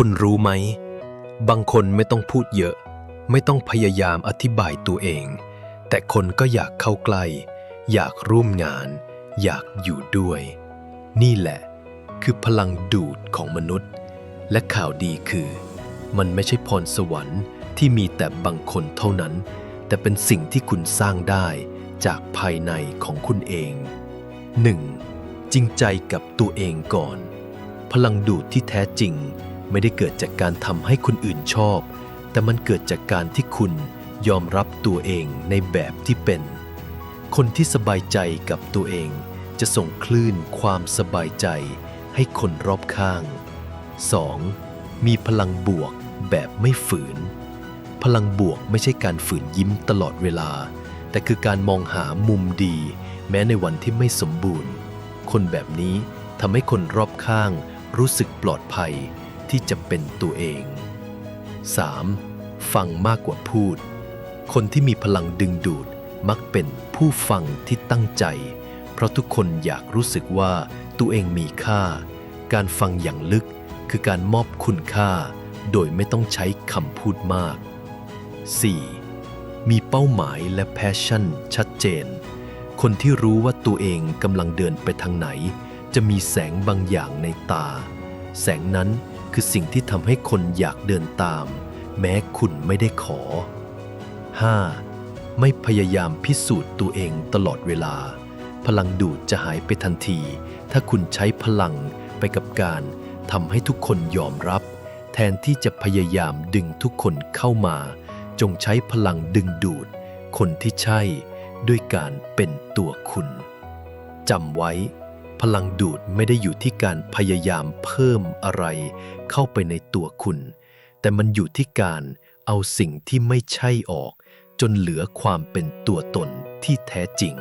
คุณรู้ไหม บางคนไม่ต้องพูดเยอะ ไม่ต้องพยายามอธิบายตัวเอง แต่คนก็อยากเข้าใกล้ อยากร่วมงาน อยากอยู่ด้วย นี่แหละ คือพลังดูดของมนุษย์ และข่าวดีคือ มันไม่ใช่พรสวรรค์ที่มีแต่บางคนเท่านั้น แต่เป็นสิ่งที่คุณสร้างได้จากภายในของคุณเอง 1. จริงใจกับตัวเองก่อน พลังดูดที่แท้จริง ไม่ได้เกิดจากการทำให้คนอื่นชอบ แต่มันเกิดจากการที่คุณยอมรับตัวเองในแบบที่เป็น คนที่สบายใจกับตัวเอง จะส่งคลื่นความสบายใจให้คนรอบข้าง 2. มีพลังบวกแบบไม่ฝืน พลังบวกไม่ใช่การฝืนยิ้มตลอดเวลา แต่คือการมองหามุมดี แม้ในวันที่ไม่สมบูรณ์ คนแบบนี้ทำให้คนรอบข้างรู้สึกปลอดภัย ที่จะเป็นตัวเอง 3. ฟังมากกว่าพูด คนที่มีพลังดึงดูดมักเป็นผู้ฟังที่ตั้งใจ เพราะทุกคนอยากรู้สึกว่าตัวเองมีค่า การฟังอย่างลึกคือการมอบคุณค่า โดยไม่ต้องใช้คำพูดมาก 4. มีเป้าหมายและแพชชั่นชัดเจน คนที่รู้ว่าตัวเองกำลังเดินไปทางไหน จะมีแสงบางอย่างในตา แสงนั้น คือสิ่งที่ทำให้คนอยากเดินตาม แม้คุณไม่ได้ขอ 5. ไม่พยายามพิสูจน์ตัวเองตลอดเวลา พลังดูดจะหายไปทันที ถ้าคุณใช้พลังไปกับการทำให้ทุกคนยอมรับ แทนที่จะพยายามดึงทุกคนเข้ามา จงใช้พลังดึงดูด คนที่ใช่ด้วยการเป็นตัวคุณจำไว้ ลังดูดไม่ได้อยู่ที่การพยายามเพิ่มอะไร เข้าไปในตัวคุณ แต่มันอยู่ที่การเอาสิ่งที่ไม่ใช่ออก จนเหลือความเป็นตัวตนที่แท้จริง